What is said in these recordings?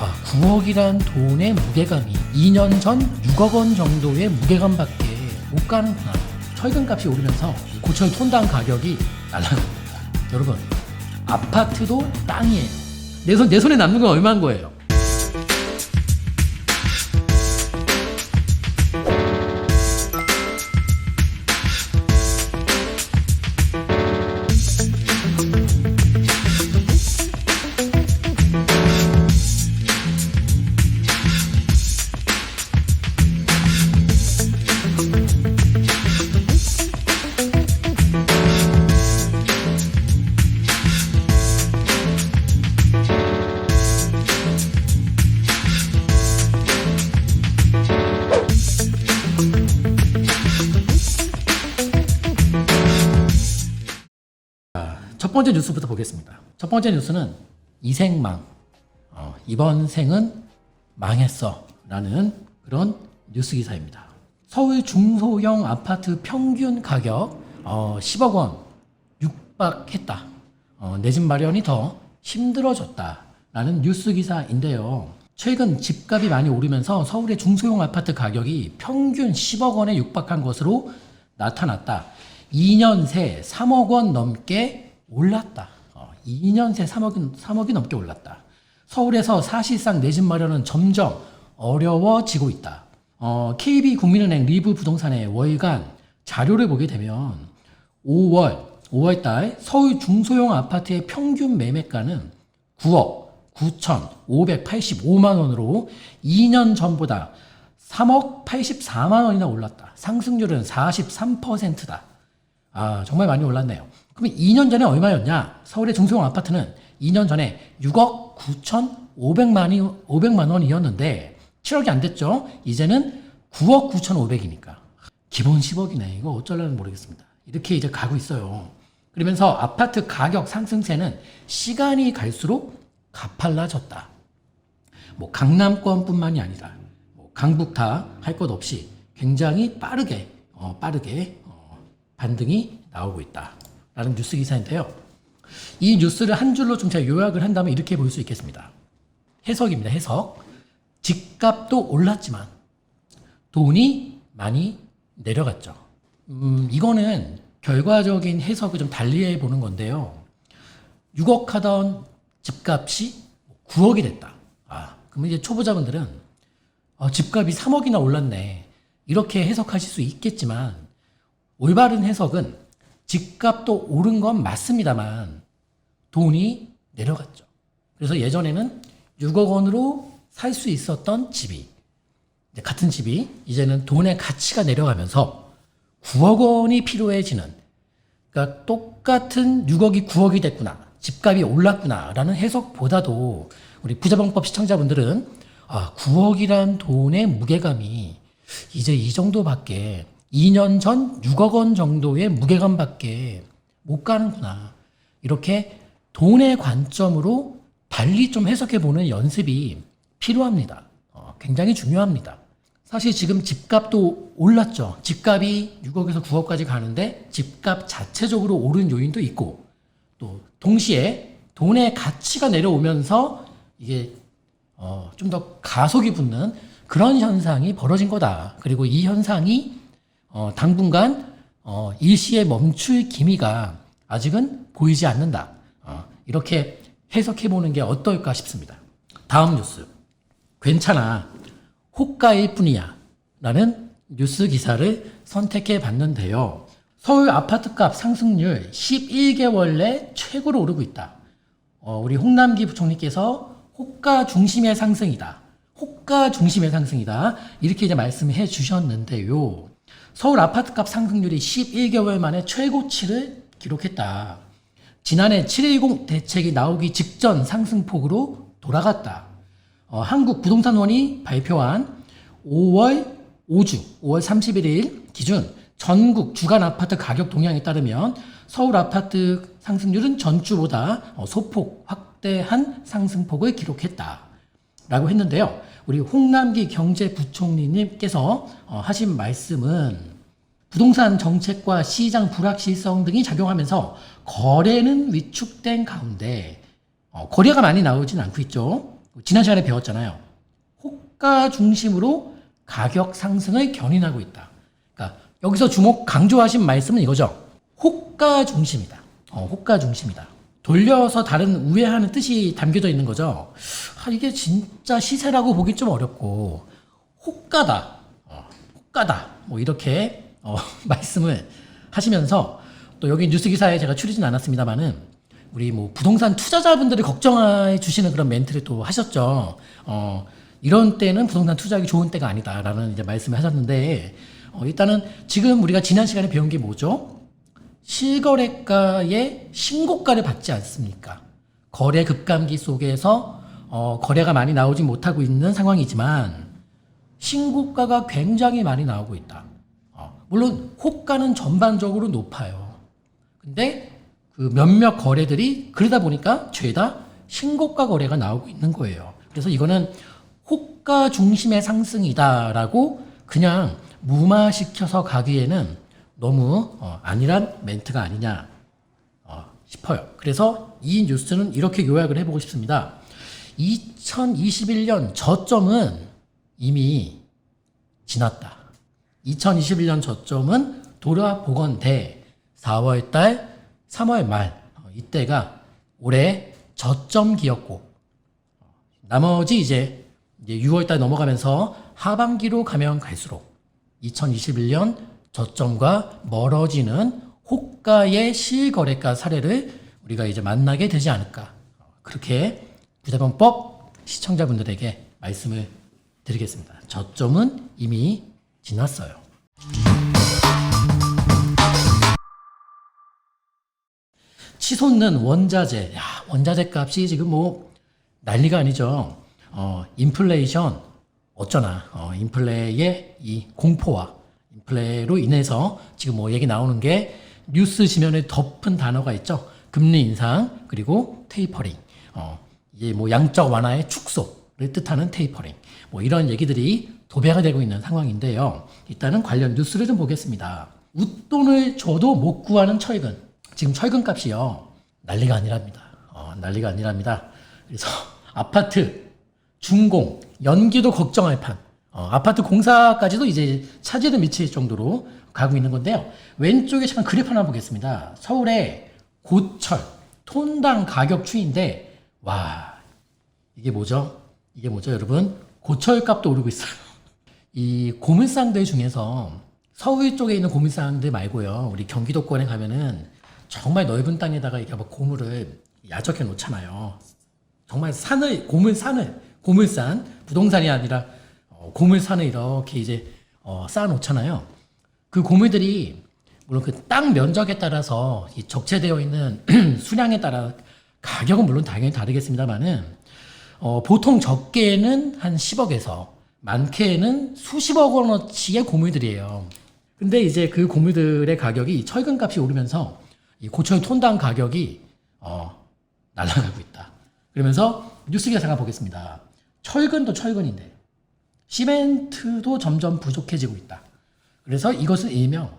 아, 9억이란 돈의 무게감이 2년 전 6억 원 정도의 무게감밖에 못 가는구나. 철근값이 오르면서 고철 톤당 가격이 날라갑니다. 여러분, 아파트도 땅이에요. 내, 손, 내 손에 남는 건 얼마인 거예요? 첫 번째 뉴스부터 보겠습니다. 첫 번째 뉴스는 이생망. 어, 이번 생은 망했어. 라는 그런 뉴스 기사입니다. 서울 중소형 아파트 평균 가격 어, 10억 원 육박했다. 어, 내 집 마련이 더 힘들어졌다. 라는 뉴스 기사인데요. 최근 집값이 많이 오르면서 서울의 중소형 아파트 가격이 평균 10억 원에 육박한 것으로 나타났다. 2년 새 3억 원 넘게 올랐다. 어, 2년 새 3억이, 3억이 넘게 올랐다. 서울에서 사실상 내 집 마련은 점점 어려워지고 있다. 어, KB 국민은행 리브 부동산의 월간 자료를 보게 되면 5월, 5월 달 서울 중소형 아파트의 평균 매매가는 9억 9,585만 원으로 2년 전보다 3억 84만 원이나 올랐다. 상승률은 43%다. 아, 정말 많이 올랐네요. 그럼 2년 전에 얼마였냐? 서울의 중소형 아파트는 2년 전에 6억 9,500만이 500만 원이었는데 7억이 안 됐죠. 이제는 9억 9,500이니까 기본 10억이네. 이거 어쩌려는 모르겠습니다. 이렇게 이제 가고 있어요. 그러면서 아파트 가격 상승세는 시간이 갈수록 가팔라졌다. 뭐 강남권뿐만이 아니라 뭐 강북 다할것 없이 굉장히 빠르게 어, 빠르게 어, 반등이 나오고 있다 라는 뉴스 기사인데요. 이 뉴스를 한 줄로 좀 제가 요약을 한다면 이렇게 볼 수 있겠습니다. 해석입니다. 해석. 집값도 올랐지만 돈이 많이 내려갔죠. 음, 이거는 결과적인 해석을 좀 달리 해 보는 건데요. 6억 하던 집값이 9억이 됐다. 아, 그럼 이제 초보자분들은 어, 집값이 3억이나 올랐네. 이렇게 해석하실 수 있겠지만 올바른 해석은 집값도 오른 건 맞습니다만 돈이 내려갔죠. 그래서 예전에는 6억 원으로 살 수 있었던 집이 같은 집이 이제는 돈의 가치가 내려가면서 9억 원이 필요해지는 그러니까 똑같은 6억이 9억이 됐구나. 집값이 올랐구나라는 해석보다도 우리 부자방법 시청자분들은 아, 9억이란 돈의 무게감이 이제 이 정도밖에 2년 전 6억 원 정도의 무게감밖에 못 가는구나. 이렇게 돈의 관점으로 달리 좀 해석해 보는 연습이 필요합니다. 어, 굉장히 중요합니다. 사실 지금 집값도 올랐죠. 집값이 6억에서 9억까지 가는데 집값 자체적으로 오른 요인도 있고 또 동시에 돈의 가치가 내려오면서 이게 어, 좀 더 가속이 붙는 그런 현상이 벌어진 거다. 그리고 이 현상이 어, 당분간 어, 일시에 멈출 기미가 아직은 보이지 않는다. 어, 이렇게 해석해 보는 게 어떨까 싶습니다. 다음 뉴스. 괜찮아. 호가일 뿐이야. 라는 뉴스 기사를 선택해 봤는데요. 서울 아파트값 상승률 11개월 내 최고로 오르고 있다. 어, 우리 홍남기 부총리께서 호가 중심의 상승이다. 호가 중심의 상승이다. 이렇게 이제 말씀해 주셨는데요. 서울 아파트값 상승률이 11개월 만에 최고치를 기록했다. 지난해 710 대책이 나오기 직전 상승폭으로 돌아갔다. 어, 한국부동산원이 발표한 5월 5주, 5월 31일 기준 전국 주간 아파트 가격 동향에 따르면 서울 아파트 상승률은 전주보다 어, 소폭 확대한 상승폭을 기록했다. 라고 했는데요. 우리 홍남기 경제부총리님께서 어, 하신 말씀은 부동산 정책과 시장 불확실성 등이 작용하면서 거래는 위축된 가운데 어, 거래가 많이 나오진 않고 있죠. 지난 시간에 배웠잖아요. 호가 중심으로 가격 상승을 견인하고 있다. 그러니까 여기서 주목 강조하신 말씀은 이거죠. 호가 중심이다. 어, 호가 중심이다. 돌려서 다른 우회하는 뜻이 담겨져 있는 거죠. 아, 이게 진짜 시세라고 보기 좀 어렵고 호가다. 어, 호가다. 뭐 이렇게 어, 말씀을 하시면서 또 여기 뉴스 기사에 제가 추리진 않았습니다만은 우리 뭐 부동산 투자자분들이 걱정해 주시는 그런 멘트를 또 하셨죠. 어, 이런 때는 부동산 투자하기 좋은 때가 아니다라는 이제 말씀을 하셨는데 어, 일단은 지금 우리가 지난 시간에 배운 게 뭐죠? 실거래가의 신고가를 받지 않습니까? 거래 급감기 속에서 어, 거래가 많이 나오지 못하고 있는 상황이지만 신고가가 굉장히 많이 나오고 있다. 어, 물론 호가는 전반적으로 높아요. 근데 그 몇몇 거래들이 그러다 보니까 죄다 신고가 거래가 나오고 있는 거예요. 그래서 이거는 호가 중심의 상승이다라고 그냥 무마시켜서 가기에는 너무 어, 안일한 멘트가 아니냐 어, 싶어요. 그래서 이 뉴스는 이렇게 요약을 해보고 싶습니다. 2021년 저점은 이미 지났다. 2021년 저점은 돌아보건대 4월 달, 3월 말 어, 이때가 올해 저점기였고 나머지 이제 이제 6월 달 넘어가면서 하반기로 가면 갈수록 2021년 저점과 멀어지는 호가의 실거래가 사례를 우리가 이제 만나게 되지 않을까. 그렇게 부자본법 시청자분들에게 말씀을 드리겠습니다. 저점은 이미 지났어요. 치솟는 원자재. 야, 원자재 값이 지금 뭐 난리가 아니죠. 어, 인플레이션 어쩌나. 어, 인플레의 이 공포와 인플레로 인해서 지금 뭐 얘기 나오는 게 뉴스 지면에 덮은 단어가 있죠. 금리 인상 그리고 테이퍼링. 어, 이게 뭐 양적 완화의 축소를 뜻하는 테이퍼링. 뭐 이런 얘기들이 도배가 되고 있는 상황인데요. 일단은 관련 뉴스를 좀 보겠습니다. 웃돈을 줘도 못 구하는 철근. 지금 철근 값이요. 난리가 아니랍니다. 어, 난리가 아니랍니다. 그래서 아파트, 중공, 연기도 걱정할 판. 어, 아파트 공사까지도 이제 차질을 미칠 정도로 가고 있는 건데요. 왼쪽에 잠깐 그래프 하나 보겠습니다. 서울의 고철, 톤당 가격 추인데, 와, 이게 뭐죠? 이게 뭐죠, 여러분? 고철 값도 오르고 있어요. 이 고물상들 중에서 서울 쪽에 있는 고물상들 말고요. 우리 경기도권에 가면은 정말 넓은 땅에다가 이렇게 막 고물을 야적해 놓잖아요. 정말 산을, 고물산을, 고물산, 부동산이 아니라 어, 고물산을 이렇게 이제 어, 쌓아놓잖아요. 그 고물들이 물론 그 땅 면적에 따라서 이 적재되어 있는 수량에 따라 가격은 물론 당연히 다르겠습니다만은 어, 보통 적게는 한 10억에서 많게는 수십억 원어치의 고물들이에요. 근데 이제 그 고물들의 가격이 철근 값이 오르면서 이 고철 톤당 가격이 어, 날아가고 있다. 그러면서 뉴스 기사 잠깐 보겠습니다. 철근도 철근인데 시멘트도 점점 부족해지고 있다. 그래서 이것을 일명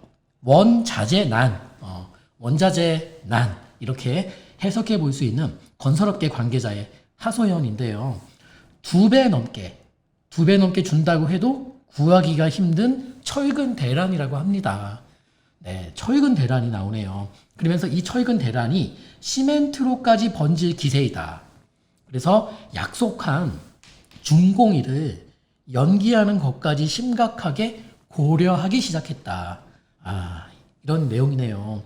원자재 난, 어, 원자재 난 이렇게 해석해 볼 수 있는 건설업계 관계자의 하소연인데요. 두 배 넘게 두 배 넘게 준다고 해도 구하기가 힘든 철근 대란이라고 합니다. 네, 철근 대란이 나오네요. 그러면서 이 철근 대란이 시멘트로까지 번질 기세이다. 그래서 약속한 준공일을 연기하는 것까지 심각하게 고려하기 시작했다. 아, 이런 내용이네요.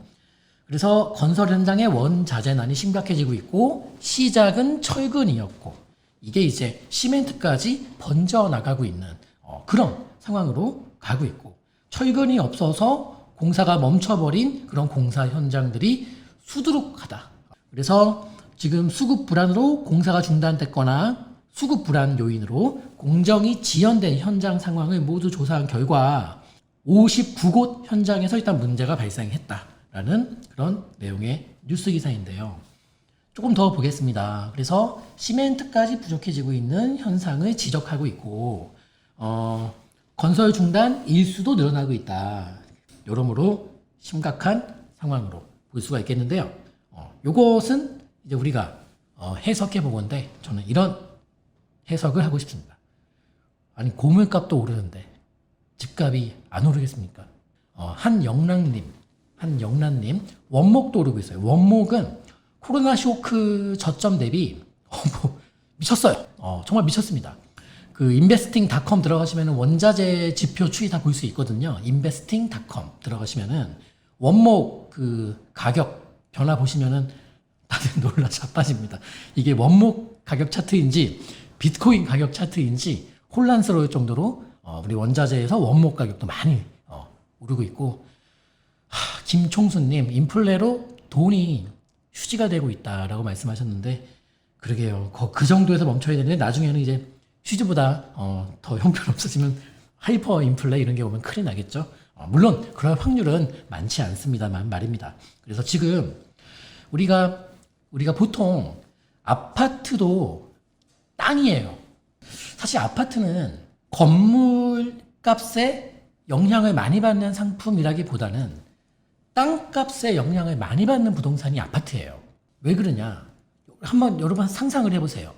그래서 건설 현장의 원자재난이 심각해지고 있고 시작은 철근이었고 이게 이제 시멘트까지 번져 나가고 있는 어, 그런 상황으로 가고 있고 철근이 없어서 공사가 멈춰버린 그런 공사 현장들이 수두룩하다. 그래서 지금 수급 불안으로 공사가 중단됐거나 수급 불안 요인으로 공정이 지연된 현장 상황을 모두 조사한 결과 59곳 현장에서 일단 문제가 발생했다라는 그런 내용의 뉴스 기사인데요. 조금 더 보겠습니다. 그래서 시멘트까지 부족해지고 있는 현상을 지적하고 있고, 어, 건설 중단 일수도 늘어나고 있다. 여러모로 심각한 상황으로 볼 수가 있겠는데요. 어, 요것은 이제 우리가 어, 해석해 보건데 저는 이런 해석을 하고 싶습니다. 아니 고물값도 오르는데 집값이 안 오르겠습니까? 어, 한영란님, 한영란님 원목도 오르고 있어요. 원목은 코로나 쇼크 저점 대비 어, 뭐, 미쳤어요. 어, 정말 미쳤습니다. 그 인베스팅닷컴 들어가시면 원자재 지표 추이 다 볼 수 있거든요. 인베스팅닷컴 들어가시면은 원목 그 가격 변화 보시면은 다들 놀라 자빠집니다. 이게 원목 가격 차트인지 비트코인 가격 차트인지 혼란스러울 정도로 어, 우리 원자재에서 원목 가격도 많이 어, 오르고 있고 하, 김총수님 인플레로 돈이 휴지가 되고 있다라고 말씀하셨는데 그러게요. 거- 그 정도에서 멈춰야 되는데 나중에는 이제 휴지보다 어, 더 형편없어지면 하이퍼 인플레 이런 게 오면 큰일 나겠죠. 어, 물론 그럴 확률은 많지 않습니다만 말입니다. 그래서 지금 우리가 우리가 보통 아파트도 땅이에요. 사실 아파트는 건물 값에 영향을 많이 받는 상품이라기보다는 땅값에 영향을 많이 받는 부동산이 아파트예요. 왜 그러냐? 한번 여러분 상상을 해보세요.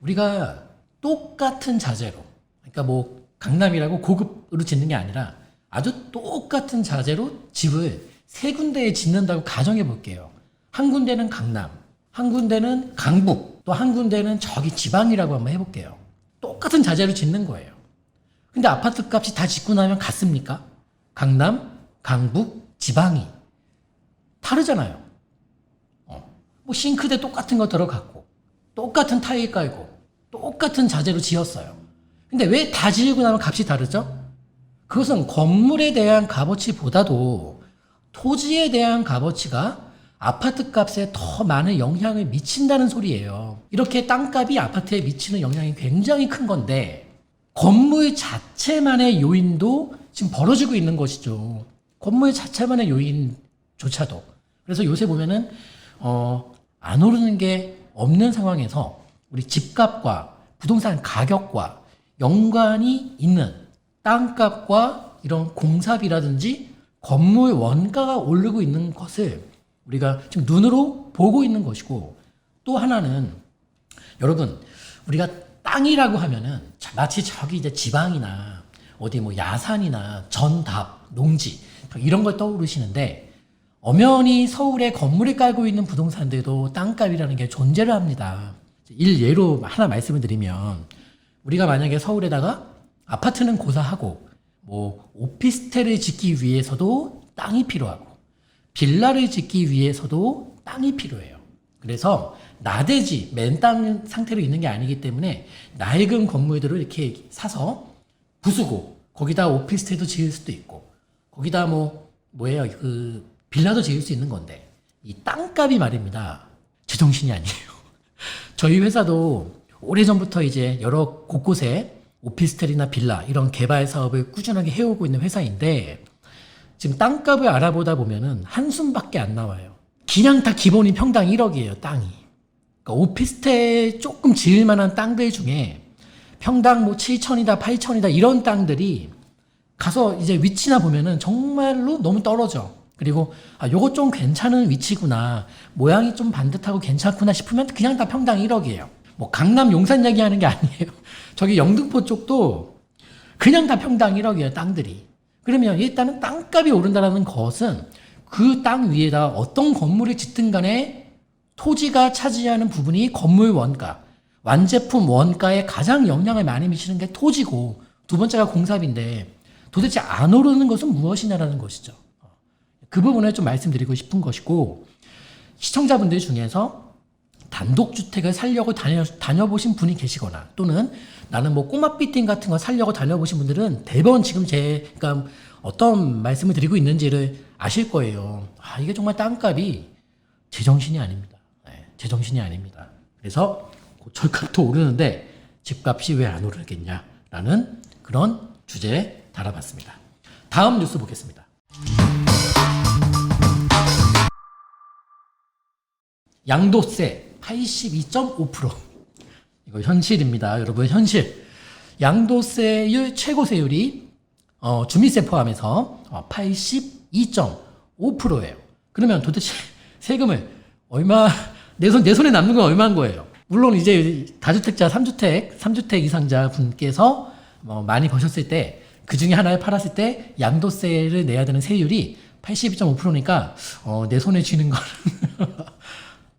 우리가 똑같은 자재로, 그러니까 뭐 강남이라고 고급으로 짓는 게 아니라 아주 똑같은 자재로 집을 세 군데에 짓는다고 가정해 볼게요. 한 군데는 강남, 한 군데는 강북, 또 한 군데는 저기 지방이라고 한번 해볼게요. 똑같은 자재로 짓는 거예요. 근데 아파트 값이 다 짓고 나면 같습니까? 강남, 강북, 지방이 다르잖아요. 어. 뭐 싱크대 똑같은 거 들어갔고, 똑같은 타일 깔고, 똑같은 자재로 지었어요. 근데 왜 다 지으고 나면 값이 다르죠? 그것은 건물에 대한 값어치보다도 토지에 대한 값어치가 아파트 값에 더 많은 영향을 미친다는 소리예요. 이렇게 땅값이 아파트에 미치는 영향이 굉장히 큰 건데 건물 자체만의 요인도 지금 벌어지고 있는 것이죠. 건물 자체만의 요인조차도. 그래서 요새 보면은 어, 안 오르는 게 없는 상황에서 우리 집값과 부동산 가격과 연관이 있는 땅값과 이런 공사비라든지 건물 원가가 오르고 있는 것을 우리가 지금 눈으로 보고 있는 것이고 또 하나는 여러분 우리가 땅이라고 하면은 자, 마치 저기 이제 지방이나 어디 뭐 야산이나 전답 농지 이런 걸 떠오르시는데 엄연히 서울에 건물을 깔고 있는 부동산들도 땅값이라는 게 존재를 합니다. 일 예로 하나 말씀을 드리면 우리가 만약에 서울에다가 아파트는 고사하고 뭐 오피스텔을 짓기 위해서도 땅이 필요하고 빌라를 짓기 위해서도 땅이 필요해요. 그래서 나대지 맨 땅 상태로 있는 게 아니기 때문에 낡은 건물들을 이렇게 사서 부수고 거기다 오피스텔도 지을 수도 있고 거기다 뭐 뭐예요 그 빌라도 지을 수 있는 건데 이 땅값이 말입니다 제정신이 아니에요. 저희 회사도 오래전부터 이제 여러 곳곳에 오피스텔이나 빌라 이런 개발 사업을 꾸준하게 해오고 있는 회사인데 지금 땅값을 알아보다 보면은 한숨밖에 안 나와요. 그냥 다 기본이 평당 1억이에요, 땅이. 그러니까 오피스텔 조금 지을 만한 땅들 중에 평당 뭐 7천이다, 8천이다 이런 땅들이 가서 이제 위치나 보면은 정말로 너무 떨어져. 그리고 아 요거 좀 괜찮은 위치구나. 모양이 좀 반듯하고 괜찮구나 싶으면 그냥 다 평당 1억이에요. 뭐 강남 용산 얘기하는 게 아니에요. 저기 영등포 쪽도 그냥 다 평당 1억이에요, 땅들이. 그러면 일단은 땅값이 오른다는 것은 그 땅 위에다 어떤 건물을 짓든 간에 토지가 차지하는 부분이 건물 원가, 완제품 원가에 가장 영향을 많이 미치는 게 토지고 두 번째가 공사비인데 도대체 안 오르는 것은 무엇이냐라는 것이죠. 그 부분을 좀 말씀드리고 싶은 것이고 시청자분들 중에서 단독주택을 살려고 다녀, 다녀보신 분이 계시거나 또는 나는 뭐 꼬마 삐팅 같은 거 살려고 다녀보신 분들은 대부분 지금 제가 어떤 말씀을 드리고 있는지를 아실 거예요. 아, 이게 정말 땅값이 제정신이 아닙니다. 네, 제정신이 아닙니다. 그래서 고철값도 오르는데 집값이 왜 안 오르겠냐라는 그런 주제에 달아봤습니다. 다음 뉴스 보겠습니다. 양도세 82.5% 이거 현실입니다. 여러분 현실. 양도세율 최고 세율이 어, 주민세 포함해서 어, 82.5%예요. 그러면 도대체 세금을 얼마 내 손 내 손에 남는 건 얼마인 거예요? 물론 이제 다주택자 3주택, 3주택 이상자 분께서 뭐 많이 버셨을 때 그 중에 하나를 팔았을 때 양도세를 내야 되는 세율이 82.5%니까 어, 내 손에 쥐는 거는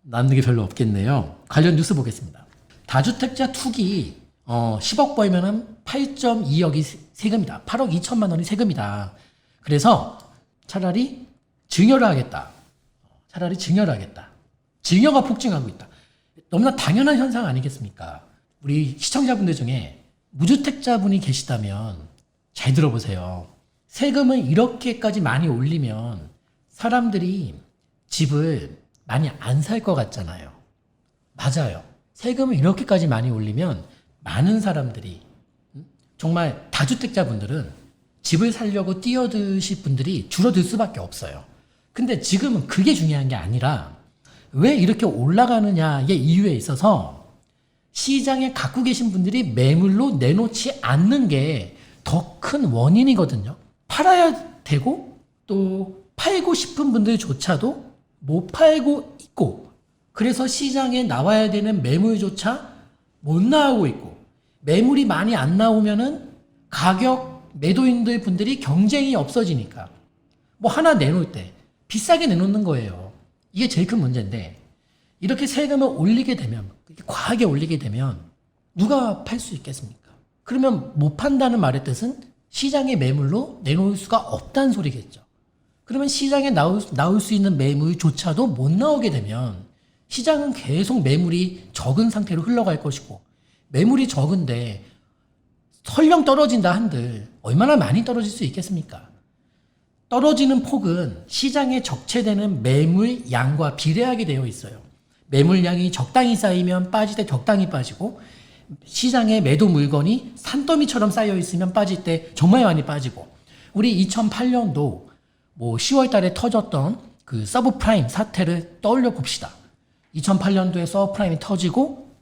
남는 게 별로 없겠네요. 관련 뉴스 보겠습니다. 다주택자 투기 어, 10억 벌면은 8.2억이 세금이다. 8억 2천만 원이 세금이다. 그래서 차라리 증여를 하겠다. 차라리 증여를 하겠다. 증여가 폭증하고 있다. 너무나 당연한 현상 아니겠습니까? 우리 시청자분들 중에 무주택자분이 계시다면 잘 들어보세요. 세금을 이렇게까지 많이 올리면 사람들이 집을 많이 안 살 것 같잖아요. 맞아요. 세금을 이렇게까지 많이 올리면 많은 사람들이 음? 정말 다주택자분들은 집을 살려고 뛰어드실 분들이 줄어들 수밖에 없어요. 근데 지금은 그게 중요한 게 아니라 왜 이렇게 올라가느냐의 이유에 있어서 시장에 갖고 계신 분들이 매물로 내놓지 않는 게 더 큰 원인이거든요. 팔아야 되고 또 팔고 싶은 분들조차도 못 팔고 있고 그래서 시장에 나와야 되는 매물조차 못 나오고 있고 매물이 많이 안 나오면은 가격 매도인들 분들이 경쟁이 없어지니까 뭐 하나 내놓을 때 비싸게 내놓는 거예요. 이게 제일 큰 문제인데 이렇게 세금을 올리게 되면 과하게 올리게 되면 누가 팔 수 있겠습니까? 그러면 못 판다는 말의 뜻은 시장의 매물로 내놓을 수가 없다는 소리겠죠. 그러면 시장에 나올, 나올 수 있는 매물조차도 못 나오게 되면 시장은 계속 매물이 적은 상태로 흘러갈 것이고 매물이 적은데 설령 떨어진다 한들 얼마나 많이 떨어질 수 있겠습니까? 떨어지는 폭은 시장에 적체되는 매물 양과 비례하게 되어 있어요. 매물량이 적당히 쌓이면 빠질 때 적당히 빠지고 시장에 매도 물건이 산더미처럼 쌓여 있으면 빠질 때 정말 많이 빠지고 우리 2008년도 뭐 10월 달에 터졌던 그 서브프라임 사태를 떠올려 봅시다. 2008년도에 서브프라임이 터지고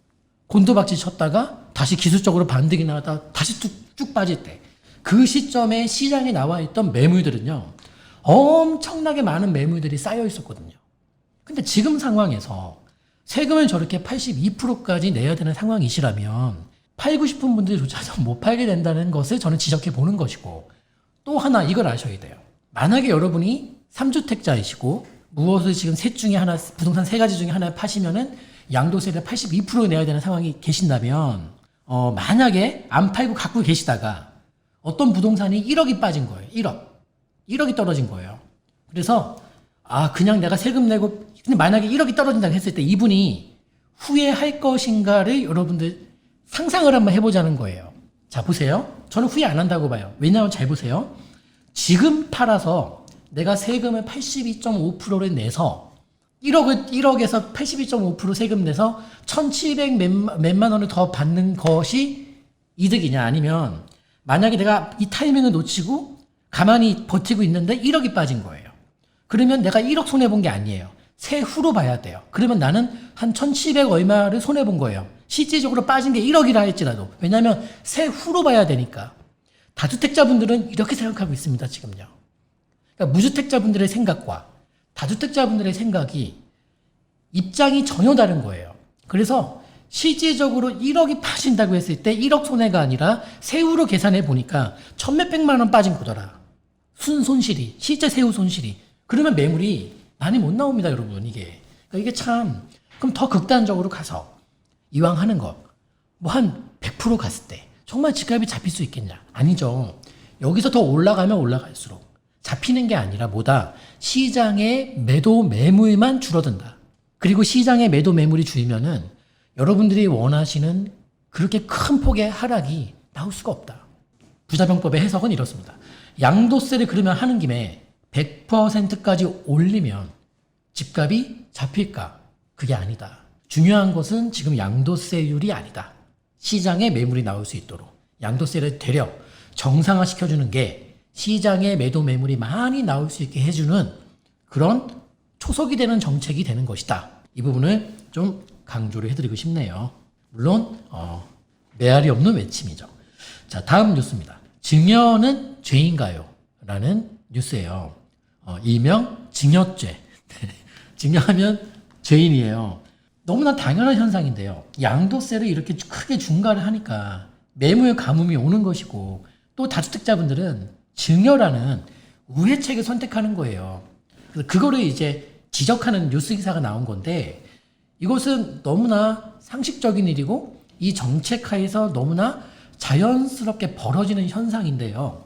곤두박질 쳤다가 다시 기술적으로 반등이 나다 다시 쭉, 쭉 빠질 때 그 시점에 시장에 나와 있던 매물들은요 엄청나게 많은 매물들이 쌓여 있었거든요. 근데 지금 상황에서 세금을 저렇게 82%까지 내야 되는 상황이시라면 팔고 싶은 분들조차도 못 팔게 된다는 것을 저는 지적해 보는 것이고 또 하나 이걸 아셔야 돼요. 만약에 여러분이 3주택자이시고 무엇을 지금 셋 중에 하나 부동산 세 가지 중에 하나 파시면은 양도세를 82% 내야 되는 상황이 계신다면 어 만약에 안 팔고 갖고 계시다가 어떤 부동산이 1억이 빠진 거예요. 1억. 1억이 떨어진 거예요. 그래서 아 그냥 내가 세금 내고 근데 만약에 1억이 떨어진다고 했을 때 이분이 후회할 것인가를 여러분들 상상을 한번 해보자는 거예요. 자 보세요. 저는 후회 안 한다고 봐요. 왜냐하면 잘 보세요. 지금 팔아서 내가 세금을 82.5%를 내서 1억을 1억에서 82.5% 세금 내서 1,700 몇만, 원을 더 받는 것이 이득이냐 아니면 만약에 내가 이 타이밍을 놓치고 가만히 버티고 있는데 1억이 빠진 거예요. 그러면 내가 1억 손해 본 게 아니에요. 세후로 봐야 돼요. 그러면 나는 한 1,700 얼마를 손해 본 거예요. 실질적으로 빠진 게 1억이라 할지라도 왜냐하면 세후로 봐야 되니까. 다주택자분들은 이렇게 생각하고 있습니다. 지금요. 그러니까 무주택자분들의 생각과 다주택자분들의 생각이 입장이 전혀 다른 거예요. 그래서 실질적으로 1억이 빠진다고 했을 때 1억 손해가 아니라 세후로 계산해 보니까 천몇백만 원 빠진 거더라. 순 손실이, 실제 세후 손실이. 그러면 매물이 많이 못 나옵니다, 여러분, 이게. 그러니까 이게 참, 그럼 더 극단적으로 가서 이왕 하는 거, 뭐 한 100% 갔을 때 정말 집값이 잡힐 수 있겠냐? 아니죠. 여기서 더 올라가면 올라갈수록 잡히는 게 아니라 뭐다? 시장의 매도 매물만 줄어든다. 그리고 시장의 매도 매물이 줄면은 여러분들이 원하시는 그렇게 큰 폭의 하락이 나올 수가 없다. 부자병법의 해석은 이렇습니다. 양도세를 그러면 하는 김에 100%까지 올리면 집값이 잡힐까? 그게 아니다. 중요한 것은 지금 양도세율이 아니다. 시장에 매물이 나올 수 있도록 양도세를 되려 정상화 시켜주는 게 시장에 매도 매물이 많이 나올 수 있게 해주는 그런 초석이 되는 정책이 되는 것이다. 이 부분을 좀 강조를 해드리고 싶네요. 물론 어, 메아리 없는 외침이죠. 자 다음 뉴스입니다. 증여는 죄인가요? 라는 뉴스예요. 어, 일명 증여죄. 증여하면 죄인이에요. 너무나 당연한 현상인데요. 양도세를 이렇게 크게 중과를 하니까 매물 가뭄이 오는 것이고 또 다주택자분들은 증여라는 우회책을 선택하는 거예요. 그래서 그거를 이제 지적하는 뉴스 기사가 나온 건데 이것은 너무나 상식적인 일이고 이 정책 하에서 너무나 자연스럽게 벌어지는 현상인데요.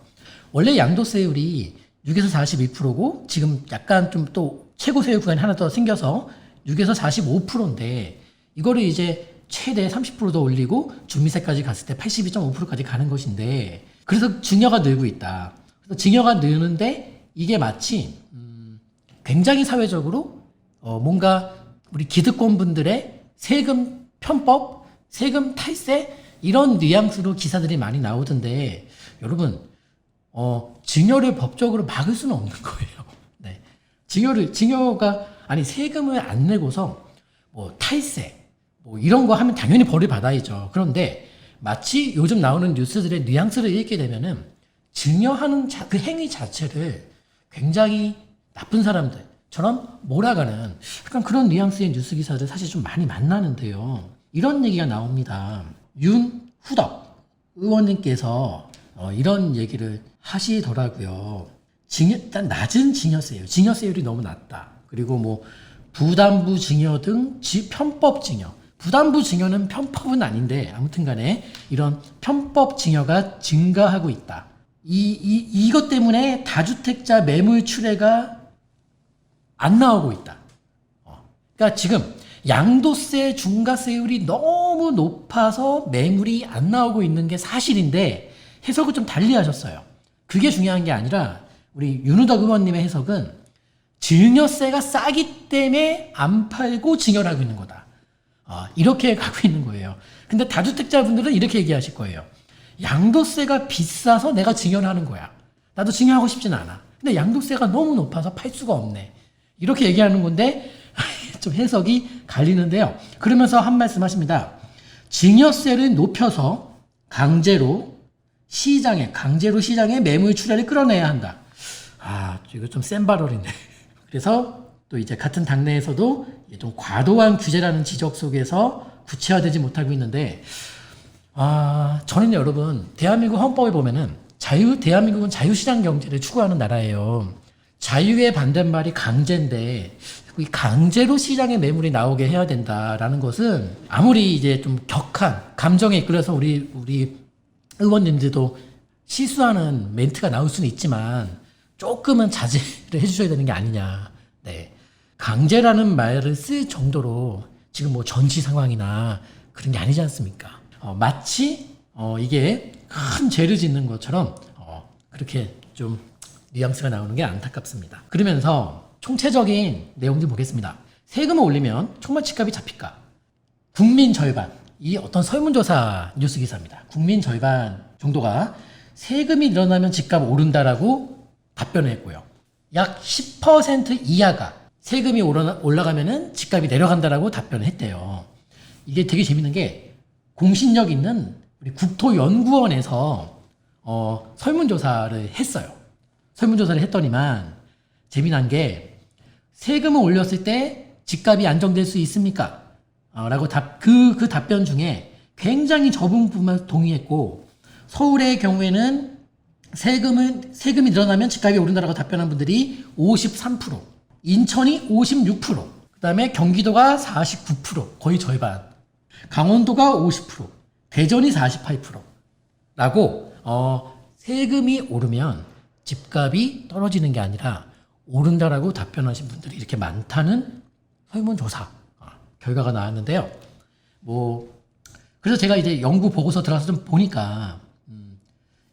원래 양도세율이 6에서 42%고 지금 약간 좀 또 최고 세율 구간이 하나 더 생겨서 6에서 45%인데 이거를 이제 최대 30%더 올리고 중미세까지 갔을 때 82.5%까지 가는 것인데 그래서 증여가 늘고 있다. 그래서 증여가 느는데 이게 마치 음, 굉장히 사회적으로 어, 뭔가 우리 기득권 분들의 세금 편법, 세금 탈세 이런 뉘앙스로 기사들이 많이 나오던데 여러분 어, 증여를 법적으로 막을 수는 없는 거예요. 네. 증여를 증여가 아니 세금을 안 내고서 뭐 탈세 뭐 이런 거 하면 당연히 벌을 받아야죠. 그런데 마치 요즘 나오는 뉴스들의 뉘앙스를 읽게 되면은 증여하는 자, 그 행위 자체를 굉장히 나쁜 사람들처럼 몰아가는 약간 그런 뉘앙스의 뉴스 기사들 사실 좀 많이 만나는데요. 이런 얘기가 나옵니다. 윤후덕 의원님께서 어, 이런 얘기를 하시더라고요. 증여, 일단 낮은 증여세율, 증여세율이 너무 낮다. 그리고 뭐 부담부 증여 등 지- 편법 증여. 부담부 증여는 편법은 아닌데 아무튼 간에 이런 편법 증여가 증가하고 있다. 이, 이, 이것 때문에 다주택자 매물 출회가 안 나오고 있다. 어. 그러니까 지금 양도세 중과세율이 너무 높아서 매물이 안 나오고 있는 게 사실인데 해석을 좀 달리 하셨어요. 그게 중요한 게 아니라 우리 윤우덕 의원님의 해석은 증여세가 싸기 때문에 안 팔고 증여를 하고 있는 거다. 아, 이렇게 가고 있는 거예요. 근데 다주택자분들은 이렇게 얘기하실 거예요. 양도세가 비싸서 내가 증여를 하는 거야. 나도 증여하고 싶진 않아. 근데 양도세가 너무 높아서 팔 수가 없네. 이렇게 얘기하는 건데 좀 해석이 갈리는데요. 그러면서 한 말씀 하십니다. 증여세를 높여서 강제로 시장에 강제로 시장에 매물 출하를 끌어내야 한다. 아, 이거 좀 센 발언인데. 그래서 또 이제 같은 당내에서도 좀 과도한 규제라는 지적 속에서 구체화되지 못하고 있는데 아, 저는 여러분 대한민국 헌법에 보면은 자유 대한민국은 자유시장 경제를 추구하는 나라예요. 자유의 반대말이 강제인데 이 강제로 시장에 매물이 나오게 해야 된다라는 것은 아무리 이제 좀 격한 감정에 이끌려서 우리 우리 의원님들도 실수하는 멘트가 나올 수는 있지만 조금은 자제를 해주셔야 되는 게 아니냐. 네. 강제라는 말을 쓸 정도로 지금 뭐 전시 상황이나 그런 게 아니지 않습니까? 어, 마치 어, 이게 큰 죄를 짓는 것처럼 어, 그렇게 좀 뉘앙스가 나오는 게 안타깝습니다. 그러면서 총체적인 내용들 보겠습니다. 세금을 올리면 총말 집값이 잡힐까? 국민 절반. 이 어떤 설문조사 뉴스 기사입니다. 국민 절반 정도가 세금이 늘어나면 집값 오른다라고 답변을 했고요. 약 10% 이하가 세금이 올라- 올라가면은 집값이 내려간다라고 답변을 했대요. 이게 되게 재밌는 게 공신력 있는 우리 국토연구원에서 어, 설문조사를 했어요. 설문조사를 했더니만 재미난 게 세금을 올렸을 때 집값이 안정될 수 있습니까? 어, 라고 답, 그, 그 답변 중에 굉장히 적은 부분만 동의했고, 서울의 경우에는 세금은, 세금이 늘어나면 집값이 오른다라고 답변한 분들이 53%, 인천이 56%, 그 다음에 경기도가 49%, 거의 절반, 강원도가 50%, 대전이 48%, 라고, 어, 세금이 오르면 집값이 떨어지는 게 아니라 오른다라고 답변하신 분들이 이렇게 많다는 설문조사 어, 결과가 나왔는데요. 뭐 그래서 제가 이제 연구 보고서 들어가서 좀 보니까 음,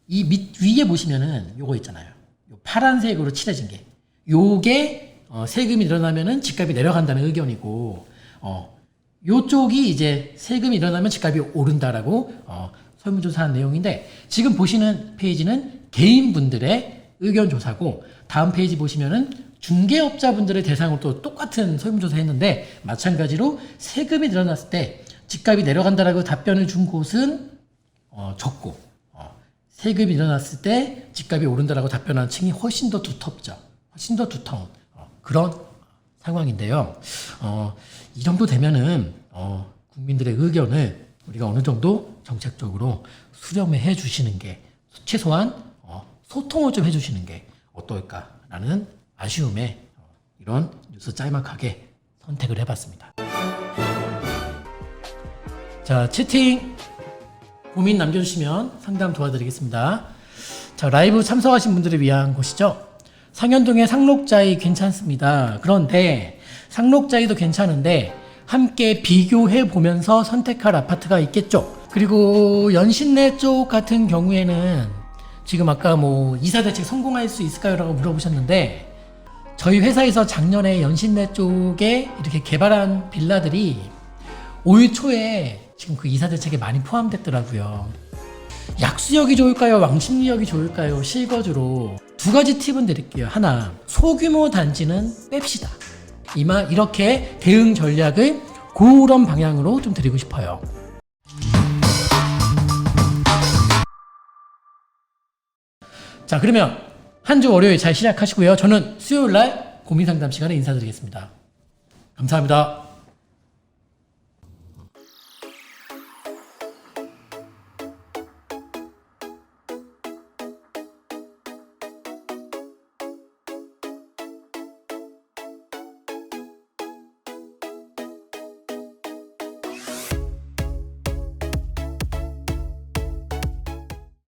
이 밑 위에 보시면은 요거 있잖아요. 요 파란색으로 칠해진 게 요게 어, 세금이 늘어나면은 집값이 내려간다는 의견이고 어, 요쪽이 이제 세금이 일어나면 집값이 오른다라고 어, 설문조사한 내용인데 지금 보시는 페이지는 개인분들의 의견 조사고 다음 페이지 보시면은 중개업자분들의 대상으로 또 똑같은 설문조사 했는데 마찬가지로 세금이 늘어났을 때 집값이 내려간다라고 답변을 준 곳은 어, 적고 어, 세금이 일어났을 때 집값이 오른다라고 답변한 층이 훨씬 더 두텁죠. 훨씬 더 두터운 어, 그런 상황인데요. 어, 이 정도 되면은 어, 국민들의 의견을 우리가 어느 정도 정책적으로 수렴을 해 주시는 게 최소한 어, 소통을 좀 해주시는 게 어떨까라는 아쉬움에 어, 이런 뉴스 짤막하게 선택을 해봤습니다. 자 채팅 고민 남겨주시면 상담 도와드리겠습니다. 자 라이브 참석하신 분들을 위한 곳이죠. 상현동의 상록자이 괜찮습니다. 그런데 상록자이도 괜찮은데 함께 비교해 보면서 선택할 아파트가 있겠죠. 그리고 연신내 쪽 같은 경우에는 지금 아까 뭐 이사 대책 성공할 수 있을까요?라고 물어보셨는데 저희 회사에서 작년에 연신내 쪽에 이렇게 개발한 빌라들이 올 초에 지금 그 이사 대책에 많이 포함됐더라고요. 약수역이 좋을까요? 왕십리역이 좋을까요? 실거주로 두 가지 팁은 드릴게요. 하나, 소규모 단지는 뺍시다. 이마 이렇게 대응 전략을 그런 방향으로 좀 드리고 싶어요. 자, 그러면 한 주 월요일 잘 시작하시고요. 저는 수요일 날 고민 상담 시간에 인사드리겠습니다. 감사합니다.